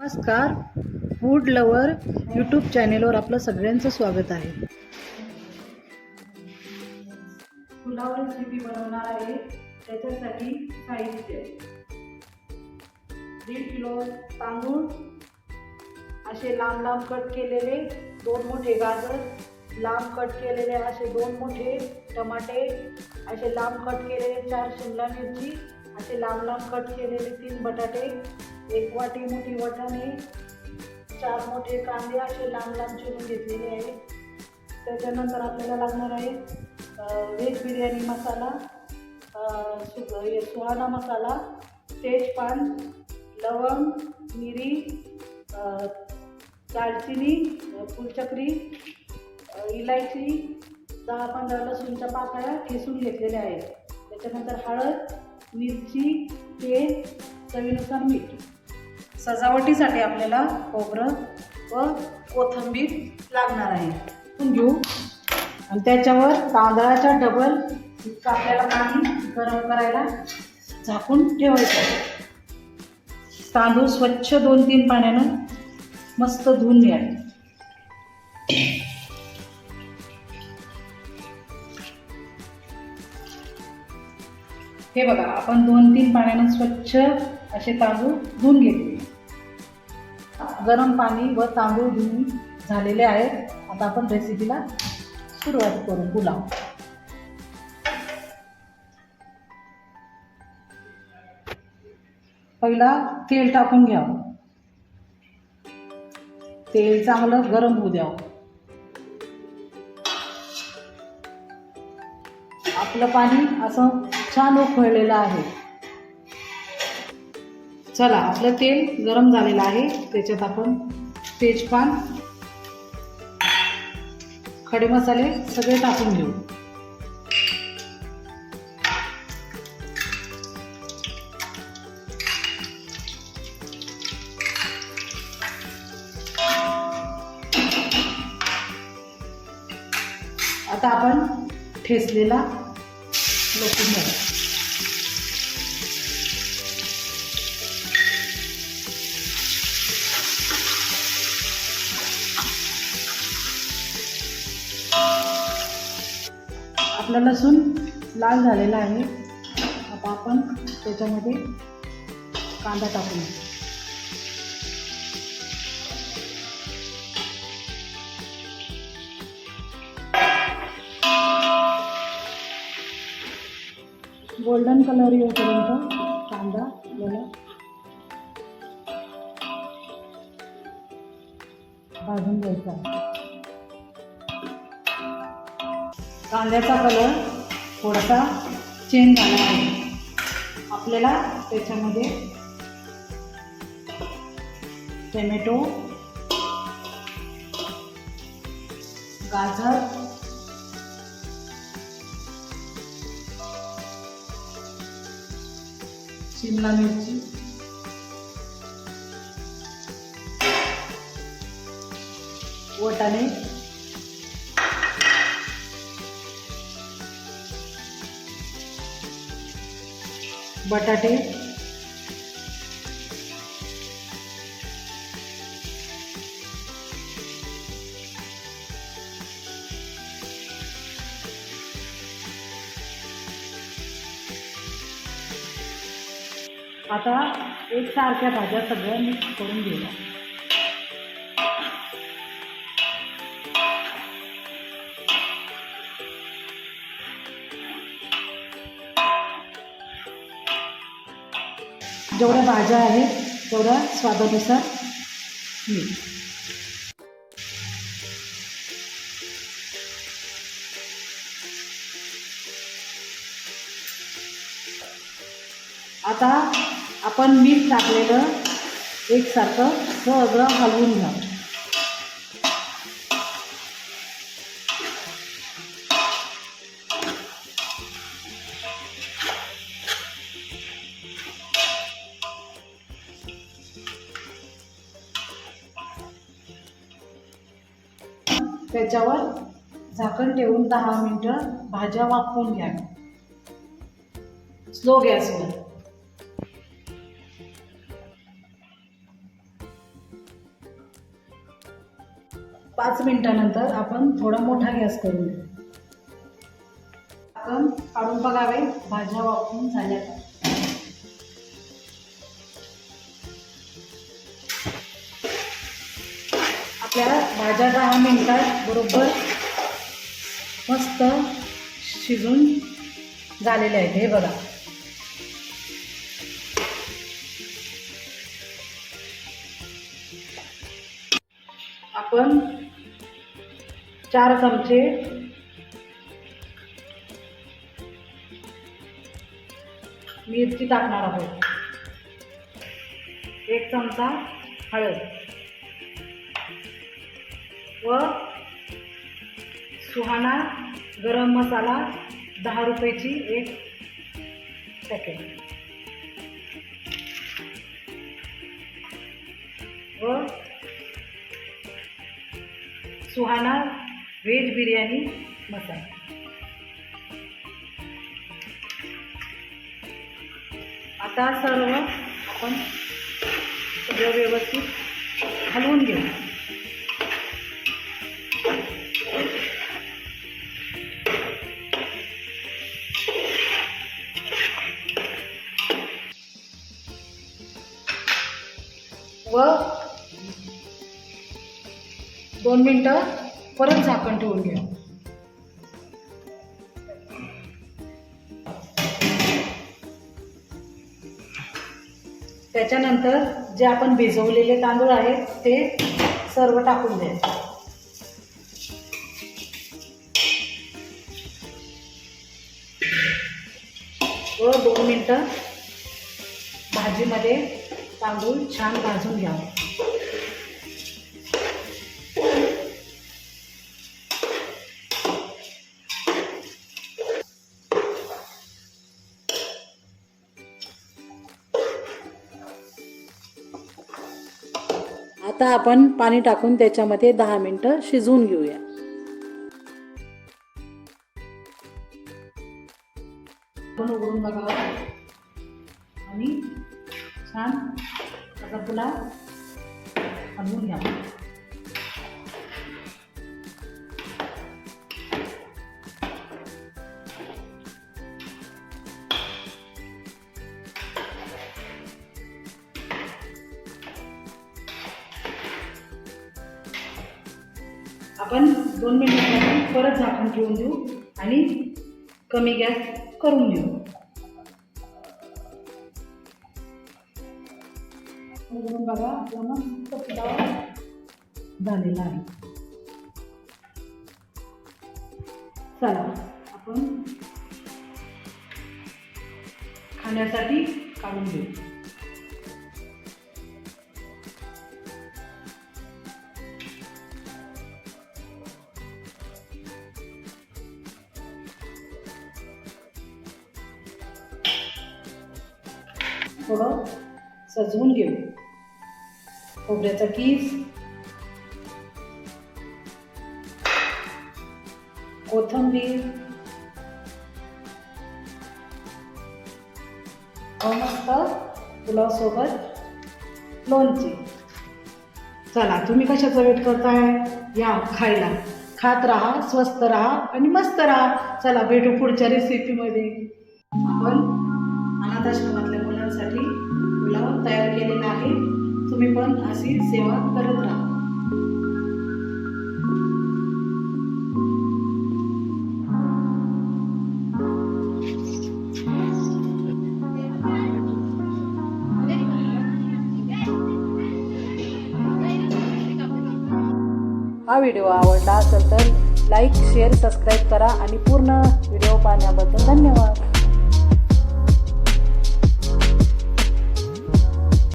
नमस्कार. Food lover YouTube चॅनेलवर आपलं सगळ्यांचं स्वागत आहे. पुलाव रेसिपी बनवणार आहे. त्याच्यासाठी साहित्य. दीड किलो तांदूळ असे लांब लांब कट केलेले दोन मोठे गाजर लांब कट केलेले असे दोन मोठे टमाटे असे लांब कट केलेले चार शिमला मिरची असे लांब लांब कट केलेले तीन बटाटे एक वाटी मोठी वटाणे चार मोठे कांदे असे लांब लांब चिरून घेतलेले आहेत. त्याच्यानंतर आपल्याला लागणार आहे व्हेज बिर्याणी मसाला सु हे सुहाणा मसाला तेजपान लवंग मिरी दालचिनी फुलचक्री इलायची दहा पंधरा लसूणच्या पाकळ्या ठेसून घेतलेल्या आहेत. त्याच्यानंतर हळद मिरची तेल चवीनुसार मीठ. सजावटीसाठी आपल्याला खोबरं व कोथंबीर लागणार आहे. आपण घेऊ. आणि त्याच्यावर तांदळाच्या डबल आपल्याला पाणी गरम करायला झाकून ठेवायचं तांदूळ स्वच्छ दोन तीन पाण्यानं मस्त धुवून घ्या हे बघा आपण दोन तीन पाण्यानं स्वच्छ असे तांदूळ धुवून घेतले. गरम पाणी व तांदूळ धुवून झालेले आहेत. आता आपण रेसिपीला सुरुवात करू पुलाव. पहिला तेल टाकून घ्यावं. तेल चांगलं गरम होऊ द्यावं. आपलं पाणी असं छान उकळलेलं आहे. चला आपलं तेल गरम झालेलं आहे. त्याच्यात आपण तेजपान खडे मसाले सगळे टाकून घेऊ. आता आपण ठेसलेला लसूण घालू आपला लसूण लाल झालेला आहे. आता आपण त्याच्यामध्ये कांदा टाकूया गोल्डन कलर येईपर्यंत कांदा आपल्याला भाजून घ्यायचा. कांद्याचा कलर थोडासा चेंज झाला आहे. आपल्याला त्याच्यामध्ये टोमॅटो गाजर शिमला मिरची. वटाणे बटाटे. आता एक सारख्या भाज्या सगळ्या मिक्स करून घेऊया. जेवढ्या भाज्या आहेत तेवढ्या स्वादानुसार मीठ आता आपण मीठ टाकलेलं एकसारखं सगळं हलवून घ्या. त्याच्यावर झाकण ठेवून दहा मिनटं भाज्या वाफवून घ्या. स्लो गॅसवर. पाच मिनिटानंतर आपण थोडा मोठा गॅस करून घेऊ. आपण काढून बघावे भाज्या वापरून झाल्या का? आपल्या भाज्या दहा मिनिटात बरोबर मस्त शिजून झालेल्या आहेत. हे बघा. आपण चार चमचे. मिरची टाकणार आहोत. एक चमचा हळद. व सुहाना गरम मसाला दहा रुपयाची एक पॅकेट व सुहाना व्हेज बिर्याणी मसाला आता सर्व आपण सगळं व्यवस्थित हलवून घेऊ. व दोन मिनटं परत झाकण ठेवून घ्या. त्याच्यानंतर जे आपण भिजवलेले तांदूळ आहेत ते सर्व टाकून द्यायचे व दोन मिनटं भाजीमध्ये तांदूळ छान भाजून घ्यावं आता आपण पाणी टाकून त्याच्यामध्ये दहा मिनटं शिजवून घेऊया. उघडून बघावं आणि छान असा पुलाव घ्यावा आपण दोन मिनिटांनी परत झाकून ठेवून देऊ आणि कमी गॅस करून घेऊ. उघडून बघा आपला मस्त झालेला आहे. चला आपण खाण्यासाठी काढून घेऊ. थोडं सजवून घेऊ. खोबऱ्याचा कीस. कोथंबीर. हो मस्त पुलावसोबत लोणची. चला तुम्ही कशाचा वेट करताय? या खायला. खात राहा स्वस्त राहा आणि मस्त राहा. चला भेटू पुढच्या रेसिपीमध्ये आपण अनाथाश्रमातल्या मुलांसाठी गुलाब तयार केलेला आहे. तुम्ही पण अशी सेवा करत राहा. हा व्हिडिओ आवडला असेल तर लाईक शेअर सबस्क्राईब करा आणि पूर्ण व्हिडिओ पाहण्याबद्दल धन्यवाद.